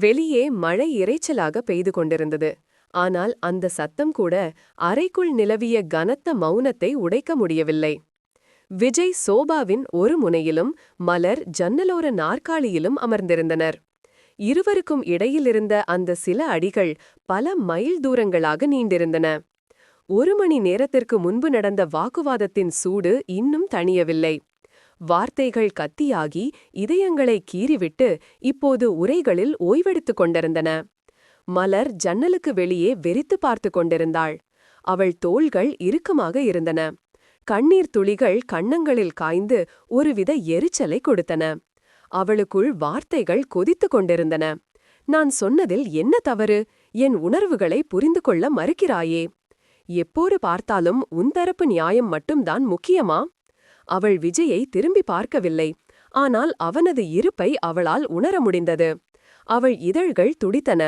வெளியே மழை இறைச்சலாக பெய்து கொண்டிருந்தது. ஆனால் அந்த சத்தம் கூட அறைக்குள் நிலவிய கனத்த மௌனத்தை உடைக்க முடியவில்லை. விஜய் சோபாவின் ஒரு முனையிலும் மலர் ஜன்னலோர நாற்காலியிலும் அமர்ந்திருந்தனர். இருவருக்கும் இடையிலிருந்த அந்த சில அடிகள் பல மைல் தூரங்களாக நீண்டிருந்தன. ஒரு மணி நேரத்திற்கு முன்பு நடந்த வாக்குவாதத்தின் சூடு இன்னும் தணியவில்லை. வார்த்தைகள் கத்தியாகி இதயங்களை கீறிவிட்டு இப்போது உரைகளில் ஓய்வெடுத்துக் கொண்டிருந்தன. மலர் ஜன்னலுக்கு வெளியே வெறித்து பார்த்து கொண்டிருந்தாள். அவள் தோள்கள் இறுக்கமாக இருந்தன. கண்ணீர் துளிகள் கண்ணங்களில் காய்ந்து ஒருவித எரிச்சலை கொடுத்தன. அவளுக்குள் வார்த்தைகள் கொதித்து கொண்டிருந்தன. நான் சொன்னதில் என்ன தவறு? என் உணர்வுகளை புரிந்து கொள்ள மறுக்கிறாயே. எப்போது பார்த்தாலும் உன் தரப்பு நியாயம் மட்டும்தான் முக்கியமா? அவள் விஜயை திரும்பி பார்க்கவில்லை. ஆனால் அவனது இருப்பை அவளால் உணர முடிந்தது. அவள் இதழ்கள் துடித்தன.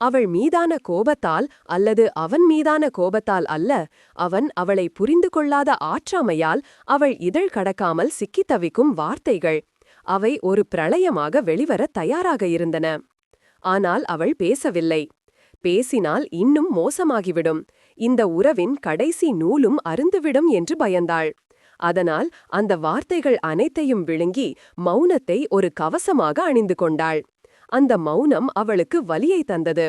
அவள் மீதான கோபத்தால் அல்லது அவன் மீதான கோபத்தால் அல்ல அவன் அவளை புரிந்து கொள்ளாத ஆற்றாமையால் அவள் இதழ் கடக்காமல் சிக்கித் தவிக்கும் வார்த்தைகள். அவை ஒரு பிரளயமாக வெளிவர தயாராக இருந்தன. ஆனால் அவள் பேசவில்லை. பேசினால் இன்னும் மோசமாகிவிடும். இந்த உறவின் கடைசி நூலும் அருந்துவிடும் என்று பயந்தாள். அதனால் அந்த வார்த்தைகள் அனைத்தையும் விழுங்கி மௌனத்தை ஒரு கவசமாக அணிந்து கொண்டாள். அந்த மௌனம் அவளுக்கு வலியை தந்தது.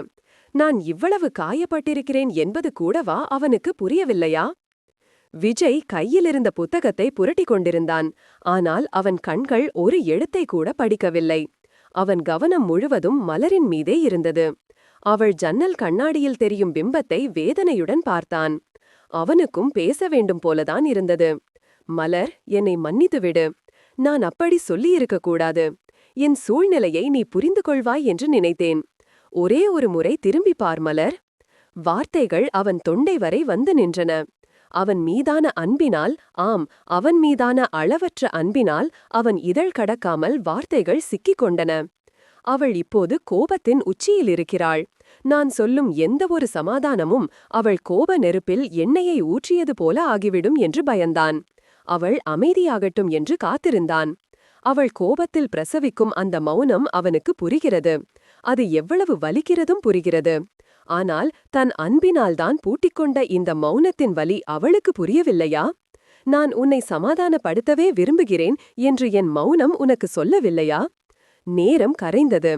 நான் இவ்வளவு காயப்பட்டிருக்கிறேன் என்பது கூடவா அவனுக்கு புரியவில்லையா? விஜய் கையிலிருந்த புத்தகத்தை புரட்டிக் கொண்டிருந்தான். ஆனால் அவன் கண்கள் ஒரு எழுத்தை கூட படிக்கவில்லை. அவன் கவனம் முழுவதும் மலரின் மீதே இருந்தது. அவள் ஜன்னல் கண்ணாடியில் தெரியும் பிம்பத்தை வேதனையுடன் பார்த்தான். அவனுக்கும் பேச வேண்டும் போலதான் இருந்தது. மலர் என்னை மன்னித்துவிடு நான் அப்படி சொல்லியிருக்க கூடாது. என் சூழ்நிலையை நீ புரிந்து கொள்வாய் என்று நினைத்தேன். ஒரே ஒரு முறை திரும்பி பார் மலர். வார்த்தைகள் அவன் தொண்டை வரை வந்து நின்றன. அவன் மீதான அன்பினால் ஆம் அவன் மீதான அளவற்ற அன்பினால் அவன் இதழ் கடக்காமல் வார்த்தைகள் சிக்கிக் கொண்டன. அவள் இப்போது கோபத்தின் உச்சியில் இருக்கிறாள். நான் சொல்லும் எந்த ஒரு சமாதானமும் அவள் கோப நெருப்பில் எண்ணெயை ஊற்றியது போல ஆகிவிடும் என்று பயந்தான். அவள் அமைதியாகட்டும் என்று காத்திருந்தான். அவள் கோபத்தில் பிரசவிக்கும் அந்த மௌனம் அவனுக்கு புரிகிறது. அது எவ்வளவு வலிக்கிறதும் புரிகிறது. ஆனால் தன் அன்பினால்தான் பூட்டிக்கொண்ட இந்த மௌனத்தின் வலி அவளுக்கு புரியவில்லையா? நான் உன்னை சமாதானப்படுத்தவே விரும்புகிறேன் என்று என் மௌனம் உனக்கு சொல்லவில்லையா? நேரம் கரைந்தது.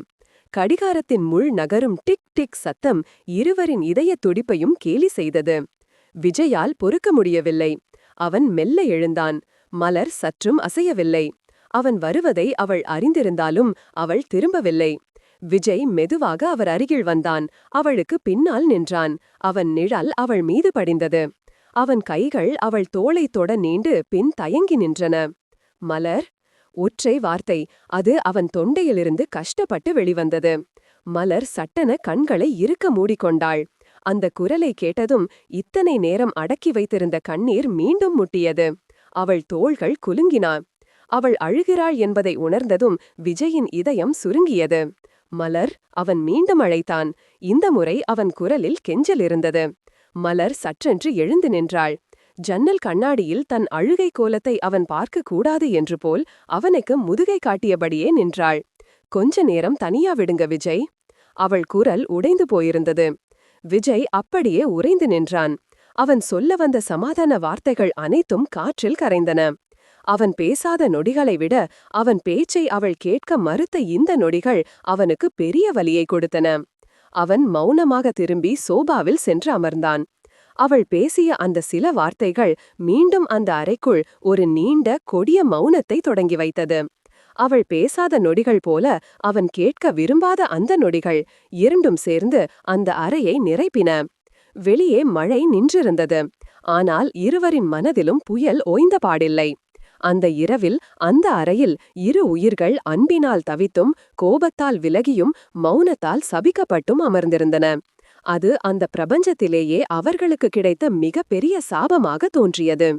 கடிகாரத்தின் முள் நகரும் டிக் டிக் சத்தம் இருவரின் இதயத் துடிப்பையும் கேலி செய்தது. விஜயால் பொறுக்க முடியவில்லை. அவன் மெல்ல எழுந்தான். மலர் சற்றும் அசையவில்லை. அவன் வருவதை அவள் அறிந்திருந்தாலும் அவள் திரும்பவில்லை. விஜய் மெதுவாக அவர் அருகில் வந்தான். அவளுக்கு பின்னால் நின்றான். அவன் நிழல் அவள் மீது படிந்தது. அவன் கைகள் அவள் தோளை தொட நீண்டு பின் தயங்கி நின்றன. மலர் ஒற்றை வார்த்தை. அது அவன் தொண்டையிலிருந்து கஷ்டப்பட்டு வெளிவந்தது. மலர் சட்டென கண்களை இருக்க மூடிக்கொண்டாள். அந்த குரலை கேட்டதும் இத்தனை நேரம் அடக்கி வைத்திருந்த கண்ணீர் மீண்டும் முட்டியது. அவள் தோள்கள் குலுங்கினா. அவள் அழுகிறாள் என்பதை உணர்ந்ததும் விஜயின் இதயம் சுருங்கியது. மலர் அவன் மீண்டும் அழைத்தான். இந்த முறை அவன் குரலில் கெஞ்சல் இருந்தது. மலர் சற்றென்று எழுந்து நின்றாள். ஜன்னல் கண்ணாடியில் தன் அழுகை கோலத்தை அவன் பார்க்கக்கூடாது என்று போல் அவனுக்கு முதுகை காட்டியபடியே நின்றாள். கொஞ்ச நேரம் தனியா விடுங்க விஜய். அவள் குரல் உடைந்து போயிருந்தது. விஜய் அப்படியே உறைந்து நின்றான். அவன் சொல்ல வந்த சமாதான வார்த்தைகள் அனைத்தும் காற்றில் கரைந்தன. அவன் பேசாத நொடிகளை விட அவன் பேச்சை அவள் கேட்க மறுத்த இந்த நொடிகள் அவனுக்கு பெரிய வலியை கொடுத்தன. அவன் மௌனமாக திரும்பி சோபாவில் சென்று அமர்ந்தான். அவள் பேசிய அந்த சில வார்த்தைகள் மீண்டும் அந்த அறைக்குள் ஒரு நீண்ட கொடிய மௌனத்தை தொடங்கி வைத்தது. அவள் பேசாத நொடிகள் போல அவன் கேட்க விரும்பாத அந்த நொடிகள் இரண்டும் சேர்ந்து அந்த அறையை நிறைப்பின. வெளியே மழை நின்றிருந்தது. ஆனால் இருவரின் மனதிலும் புயல் ஓய்ந்த பாடில்லை. அந்த இரவில் அந்த அறையில் இரு உயிர்கள் அன்பினால் தவித்தும் கோபத்தால் விலகியும் மௌனத்தால் சபிக்கப்பட்டும் அமர்ந்திருந்தன. அது அந்த பிரபஞ்சத்திலேயே அவர்களுக்கு கிடைத்த மிகப்பெரிய சாபமாக தோன்றியது.